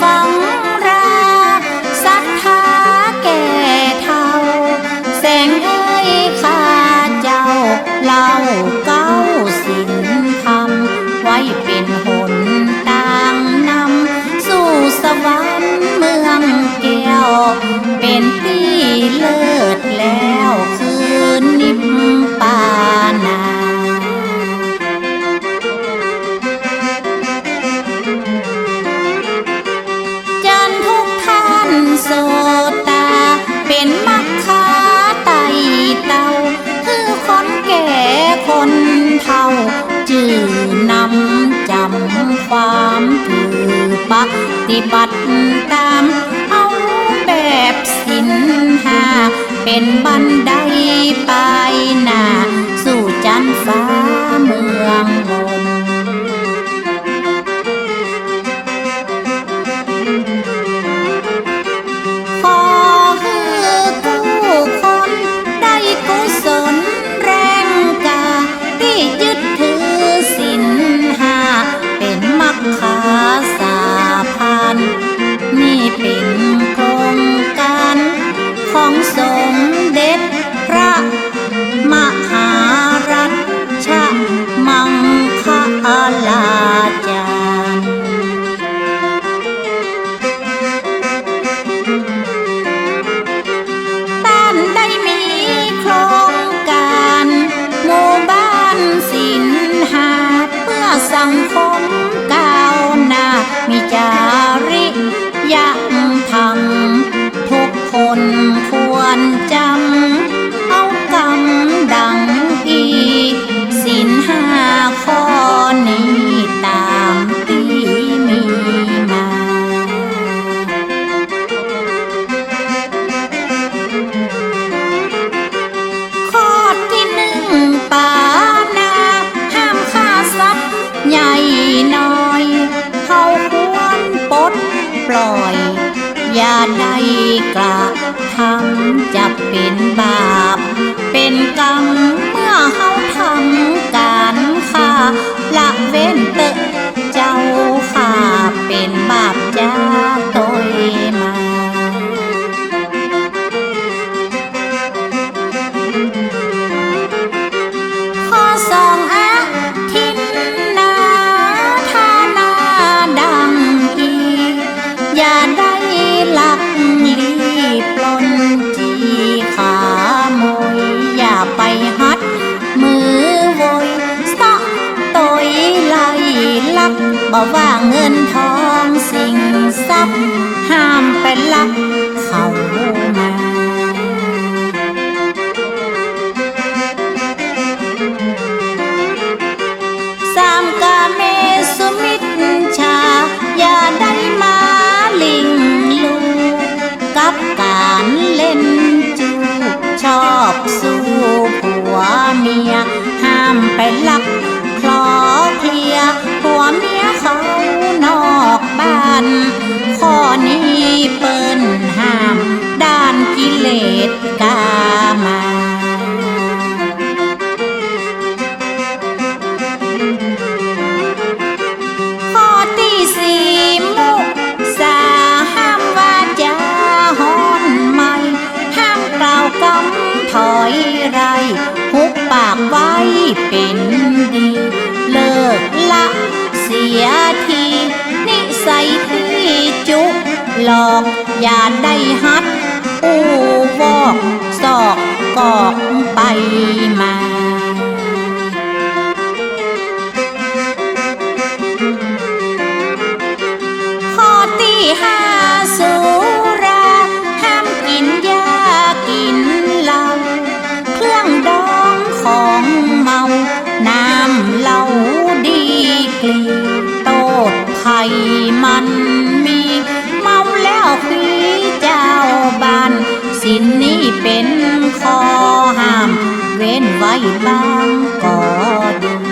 ฟังราศรัทธาแก่เทาแสงเอ้ยข้าเจ้าเล่าเก้าสินธรรมไว้เป็นหนต่างนำสู่สวรรค์เมืองแก้วเป็น ฏิบัติตาม เอาแบบสินหา เป็นบรรดา อาลา ปล่อย อย่าได้กระทำจะเป็นบา ว่าเงินทองสิ่งทรัพย์ห้ามเป็นลักียที นิสัยที่จุ หลอกอย่าได้ฮัดอู้วอก สอกกอกไปมา อบางกอดุง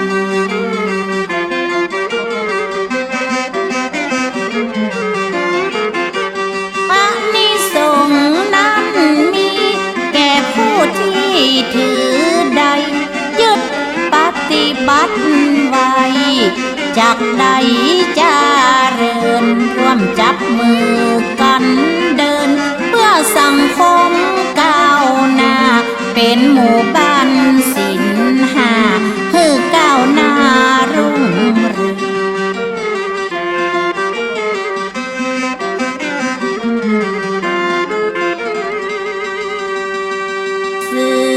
ปะนิสงนั้นมีแก่ผู้ที่ถือใด ยึดปฏิบัติไว้จากใดจาเริญร่วมจับมือกันเดิน เพื่อสังคมก้าวหนา เป็นหมู่บ้านสินหาฮือก้าวน้ารุ่งรุ่งซื้อ